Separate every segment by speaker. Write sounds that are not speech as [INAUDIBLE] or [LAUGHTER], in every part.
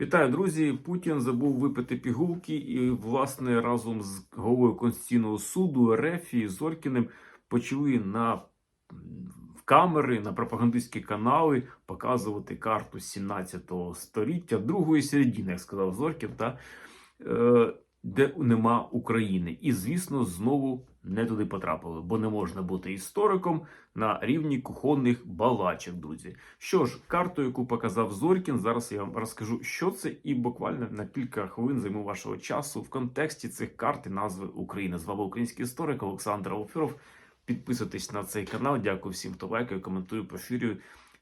Speaker 1: Вітаю, друзі! Путін забув випити пігулки, і, власне, разом з головою Конституційного суду РФ і Зоркіним почали на камери, на пропагандистські канали показувати карту 17 століття, другої середини, як сказав Зоркін, та, е, де нема України. І, звісно, знову не туди потрапили, бо не можна бути істориком на рівні кухонних балачок, друзі. Що ж, карту, яку показав Зоркін, зараз я вам розкажу, що це, і буквально на кілька хвилин займу вашого часу в контексті цих карт і назви України. З вами український історик Олександр Алфіров. Підписуйтесь на цей канал. Дякую всім, хто лайкає, коментує, поширює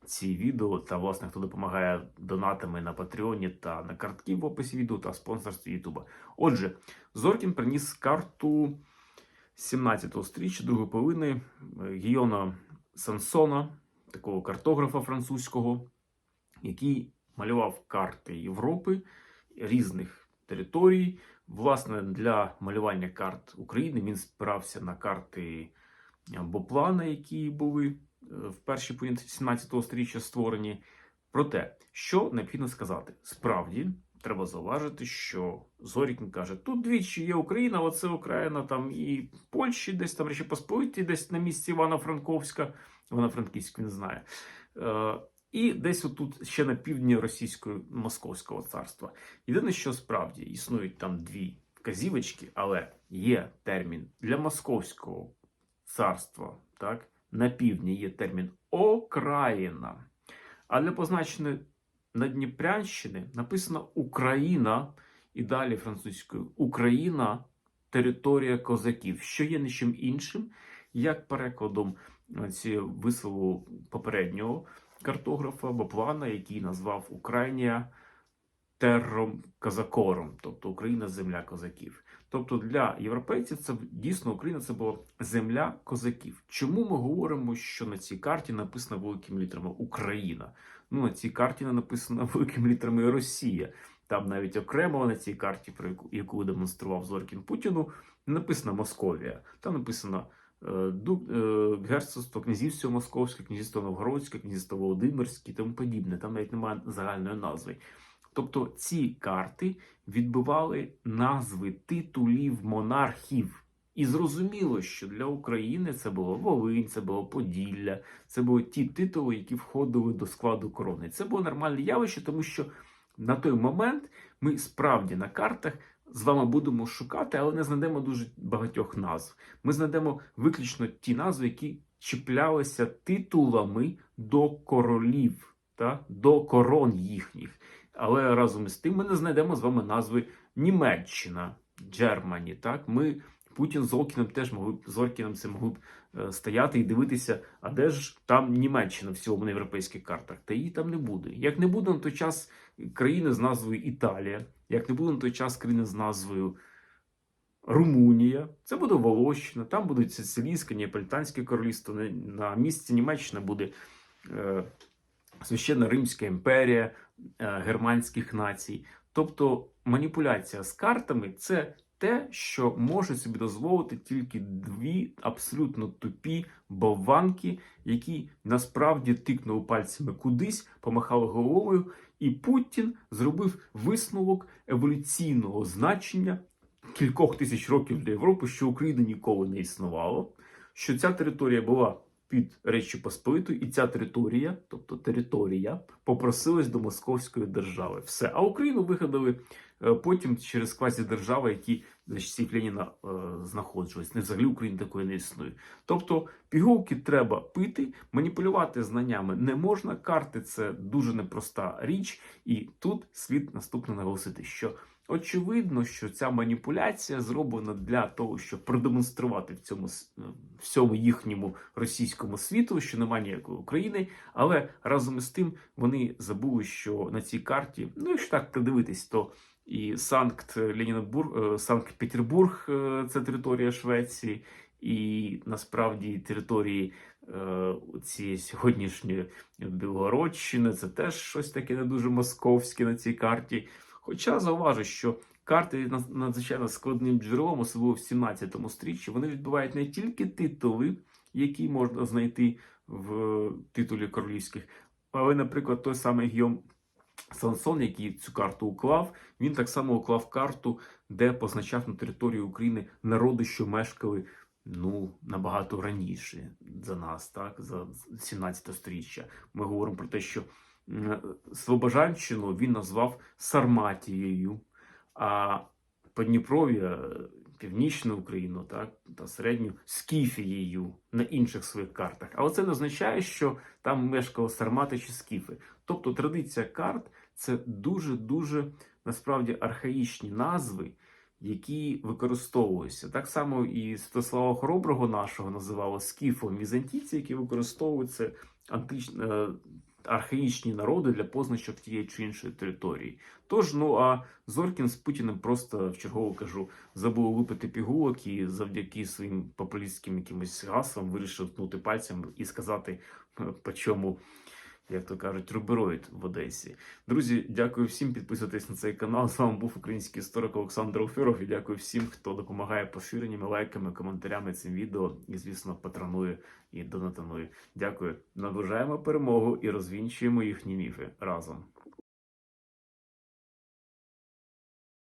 Speaker 1: ці відео та власне хто допомагає донатами на Патреоні та на картки в описі відео та спонсорстві Ютуба. Отже, Зоркін приніс карту 17-го стріччя, другої половини е, Гійона Сансона, такого картографа французького, який малював карти Європи різних територій. Власне, для малювання карт України він спирався на карти е, Боплана, які були в першій половині 17 сторіччя створені. Проте, що необхідно сказати, справді треба зауважити, що Зорікін каже: тут двічі є Україна, оце Україна там і Польщі, десь там Речі Посполиті, десь на місці Івана Франковська, Івана Франківська він знає. Е, і десь отут ще на півдні російського московського царства. Єдине, що справді існують там дві вказівочки, але є термін для московського царства, так, на півдні є термін Окраїна. А для позначення Надніпрянщини написано Україна і далі французькою Україна територія козаків, що є нічим іншим, як перекладом е, цієї вислову попереднього картографа Боплана, який назвав Україна терром казакором, тобто Україна земля козаків. Тобто для європейців це дійсно Україна це була земля козаків. Чому ми говоримо, що на цій карті написано великими літерами Україна? Ну на цій карті не написано [LAUGHS] великими літерами Росія. Там навіть окремо на цій карті, про яку, яку демонстрував Зоркін Путіну, написано Московія. Там написано е, е, герцогство, князівство Московське, князівство Новгородське, князівство Володимирське і тому подібне. Там навіть немає загальної назви. Тобто ці карти відбивали назви титулів монархів. І зрозуміло, що для України це було Волинь, це було Поділля, це були ті титули, які входили до складу корони. Це було нормальне явище, тому що на той момент ми справді на картах з вами будемо шукати, але не знайдемо дуже багатьох назв. Ми знайдемо виключно ті назви, які чіплялися титулами до королів, та, до корон їхніх. Але разом із тим ми не знайдемо з вами назви Німеччина, Джермані. Так, ми Путін з Зоркіним теж могли б Зоркіним це могли б е, стояти і дивитися, а де ж там Німеччина в цілому на європейських картах? Та її там не буде. Як не буде на той час країни з назвою Італія, як не буде на той час країни з назвою Румунія, це буде Волощина, там будуть Сицилійське, Неаполітанське королівство. На- місці Німеччина буде е, Священна Римська імперія германських націй. Тобто маніпуляція з картами це те, що може собі дозволити тільки дві абсолютно тупі болванки, які насправді тикнули пальцями кудись, помахали головою, і Путін зробив висновок еволюційного значення кількох тисяч років для Європи, що Україна ніколи не існувало, що ця територія була під Речі Посполитою, і ця територія, тобто територія, попросилась до Московської держави. Все. А Україну вигадали е, потім через квазідержави, які за часів Леніна е, знаходжувались. Не взагалі України такої не існує. Тобто пігулки треба пити, маніпулювати знаннями не можна. Карти це дуже непроста річ, і тут слід наступно наголосити, що. Очевидно, що ця маніпуляція зроблена для того, щоб продемонструвати в цьому е, всьому їхньому російському світу, що немає ніякої України, але разом із тим вони забули, що на цій карті, ну якщо так придивитись, то і Санкт Ленінбург, е, Санкт-Петербург е, це територія Швеції, і насправді території цієї сьогоднішньої Білгородщини це теж щось таке не дуже московське на цій карті. Хоча зауважу, що карти надзвичайно складним джерелом, особливо в 17 стріччі, вони відбувають не тільки титули, які можна знайти в титулі королівських, але, наприклад, той самий Гіом Сансон, який цю карту уклав, він так само уклав карту, де позначав на території України народи, що мешкали ну, набагато раніше за нас, так, за 17 сторіччя. Ми говоримо про те, що Слобожанщину він назвав Сарматією, а Подніпров'я, Північну Україну так, та середню Скіфією на інших своїх картах. Але це не означає, що там мешкали Сармати чи Скіфи. Тобто традиція карт це дуже-дуже насправді архаїчні назви, які використовуються. Так само і Святослава Хороброго нашого називали скіфом візантійці, які використовуються антич... архаїчні народи для позначок тієї чи іншої території. Тож, ну а Зоркін з Путіним просто в чергово кажу, забув випити пігулок і завдяки своїм популістським якимось гаслам вирішив тнути пальцем і сказати, по чому, як то кажуть, рубероїд в Одесі. Друзі, дякую всім. Підписуйтесь на цей канал. З вами був український історик Олександр Офіров. І дякую всім, хто допомагає поширеннями, лайками, коментарями цим відео і, звісно, патронує і донатанує. Дякую. Наближаємо перемогу і розвінчуємо їхні міфи разом.